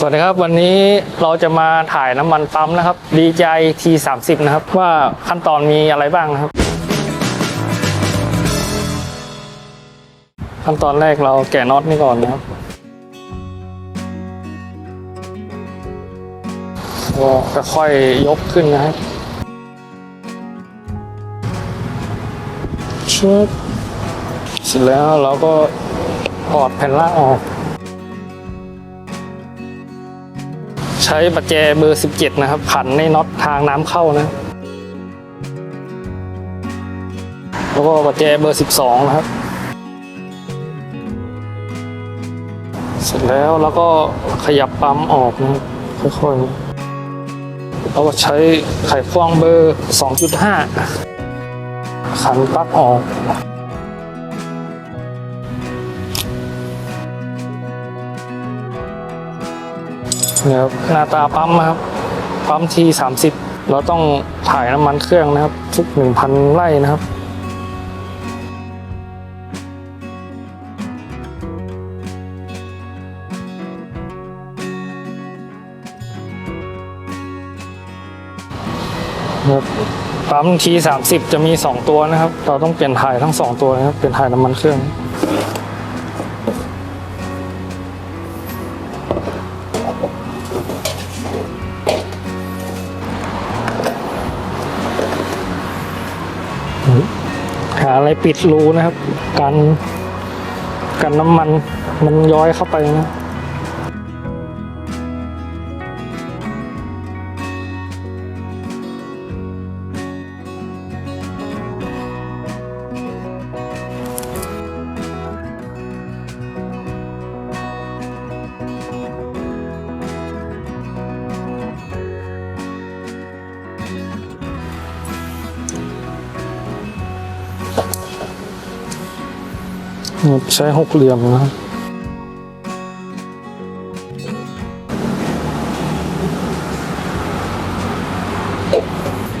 สวัสดีครับ วันนี้เราจะมาถ่ายน้ำมันปั๊มนะครับ DJI T30 นะครับ ว่าขั้นตอนมีอะไรบ้างนะครับ ขั้นตอนแรกเราแกะน็อตนี่ก่อนนะครับก็ค่อยๆยกขึ้นนะครับชุบเสร็จแล้วเราก็ถอดแผ่นล่างออก ใช้ประแจเบอร์ 17 นะครับ ขันในน็อตทางน้ำเข้านะ แล้วก็ประแจเบอร์ 12 นะครับ เสร็จแล้วแล้วก็ขยับปั๊มออกนะค่อยๆแล้วก็ใช้ไขควงเบอร์ 2.5 ขันปลั๊กออก เนี่ยครับหน้าตาปั๊มนะครับปั๊มทีสามสิบเราต้องถ่ายน้ำมันเครื่องนะครับ ทุกหนึ่งพันไร่นะครับครับปั๊มทีสามสิบจะมีสองตัวนะครับ เราต้องเปลี่ยนถ่ายทั้งสองตัวนะครับ เปลี่ยนถ่ายน้ำมันเครื่องาอะไรปิดรูนะครับ กันกันน้ำมันมันย้อยเข้าไปนะ ใช้หกเหลี่ยมนะครับ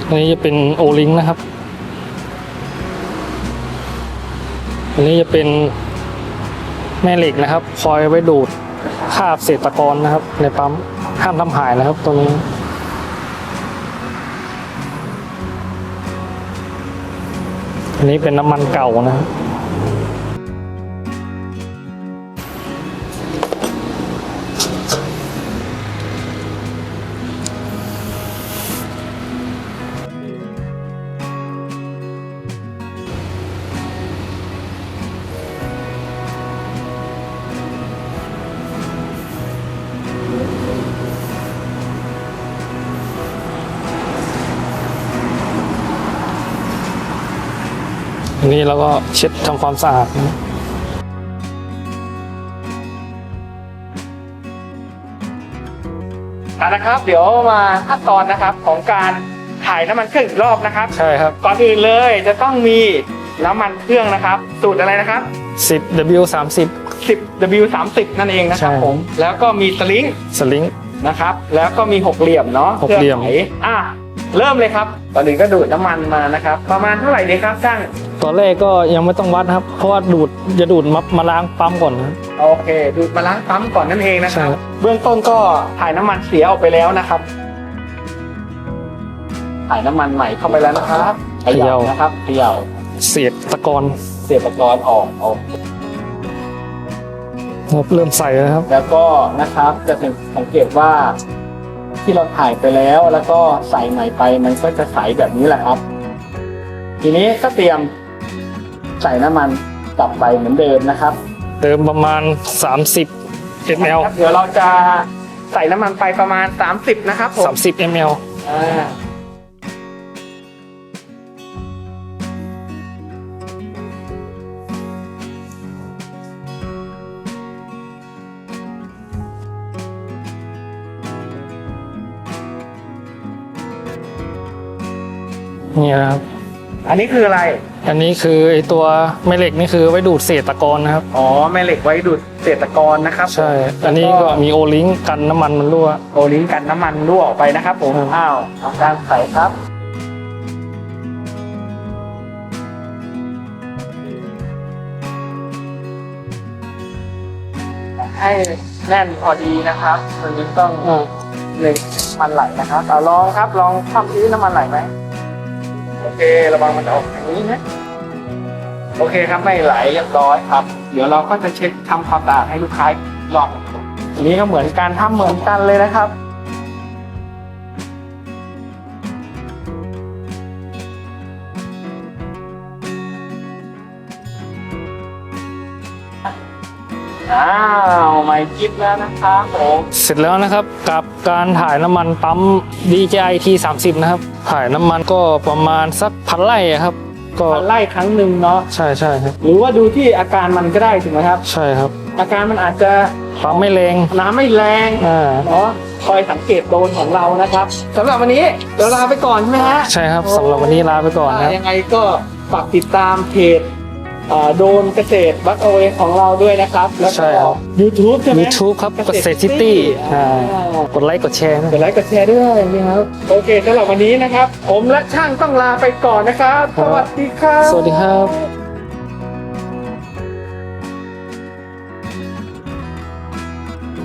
อันนี้จะเป็นโอลิงนะครับ อันนี้จะเป็นแม่เหล็กนะครับ คอยไว้ดูดคาบเศษตะกอนนะครับ ในปั๊มห้ามทำหายนะครับตัวนี้อันนี้เป็นน้ำมันเก่านะครับ อันนี้เราก็เช็ดทำความสะอาดนะอะนะครับ เดี๋ยวมาขั้นตอนนะครับของการถ่ายน้ำมันเครื่องอีกรอบนะครับ ใช่ครับ ก่อนอื่นเลยจะต้องมีน้ำมันเครื่องนะครับ สูตรอะไรนะครับ 10 W 30 10 W 3 0นั่นเองนะครับใช่ ผม แล้วก็มีสลิงสลิง นะครับ แล้วก็มีหกเหลี่ยมเนาะหกเหลี่ยมครื่องไขอะ เริ่มเลยครับก่อนอื่นก็ดูดน้ำมันมานะครับ ประมาณเท่าไหร่ดีครับช่างตอนแรกก็ยังไม่ต้องวัดนะครับ เพราะว่าดูดจะดูดมามาล้างปั๊มก่อนนะครับ โอเค ดูดมาล้างปั๊มก่อนนั่นเองนะคใช่รับครับ เบื้องต้นก็ถ่ายน้ำมันเสียออกไปแล้วนะครับถ่ายน้ำมันใหม่เข้าไปแล้วนะครับเขย่านะครับเขย่า เศษตะกอนเสียบตะกอนออกออก ครับเริ่มใส่แล้วครับ แล้วก็นะครับจะสังเกตว่า ที่เราถ่ายไปแล้ว แล้วก็ใส่ใหม่ไปมันก็จะใสแบบนี้แหละครับ ทีนี้ก็เตรียมใส่น้ำมันกลับไปเหมือนเดิมนะครับเติมประมาณ 30 ml ครับเดี๋ยวเราจะใส่น้ำมันไปประมาณ 30 นะครับผม30 ml อ่า นี่นะครับ อันนี้คืออะไร อันนี้คือไอตัวแม่เหล็กนี่คือไว้ดูดเศษตะกอนนะครับ อ๋อแม่เหล็กไว้ดูดเศษตะกอนนะครับใช่ อันนี้ก็มีโอลิงกันน้ำมันมันรั่ว โอลิงก์กันน้ำมันรั่วออกไปนะครับผมครับอ้าวทำการใส่ครับให้แน่นพอดีนะครับตัวนี้ต้องอ่าหนึ่งมันไหลนะครับเอาลองครับ ลองทำที่น้ำมันไหลไหมโอ เค ระวังมันออกอย่างนี้นะ โอเคครับไม่ไหลเรียบร้อยครับ เดี๋ยวเราก็จะเช็คทำความสะอาดให้ลูกค้าอีกรอบอันนี้ก็เหมือนการทำเหมือนกันเลยนะครับ อ้าวไม่คิดแล้วนะครับผมเสร็จแล้วนะครับกับการถ่ายน้ำมันปั๊ม DJI T30 นะครับ ถ่ายน้ำมันก็ประมาณสักพันไร่อะครับ ก็มันไล่ครั้งหนึ่งเนาะใช่ใช่ครับ หรือว่าดูที่อาการมันก็ได้ถูกไหมครับ ใช่ครับ อาการมันอาจจะปั๊มไม่แรงน้ำไม่แรงอ่าเนาะคอยสังเกตโดนของเรานะครับสำหรับวันนี้เดี๋ยวลาไปก่อนใช่ไหมฮะใช่ครับสำหรับวันนี้ลาไปก่อนนะครับ ยังไงก็ฝากติดตามเพจอ่า โดนเกษตรบัคเอาเองของเราด้วยนะครับแล้วใช่ก็ ครับ YouTube ใช่ไหม YouTube ครับเกษตรซิตี้อ่ากดไลค์กดแชร์นะ กดไลค์กดแชร์ด้วยนะครับโอเคสำหรับวันนี้นะครับ ผมและช่างต้องลาไปก่อนนะครับ สวัสดีครับ สวัสดีครับ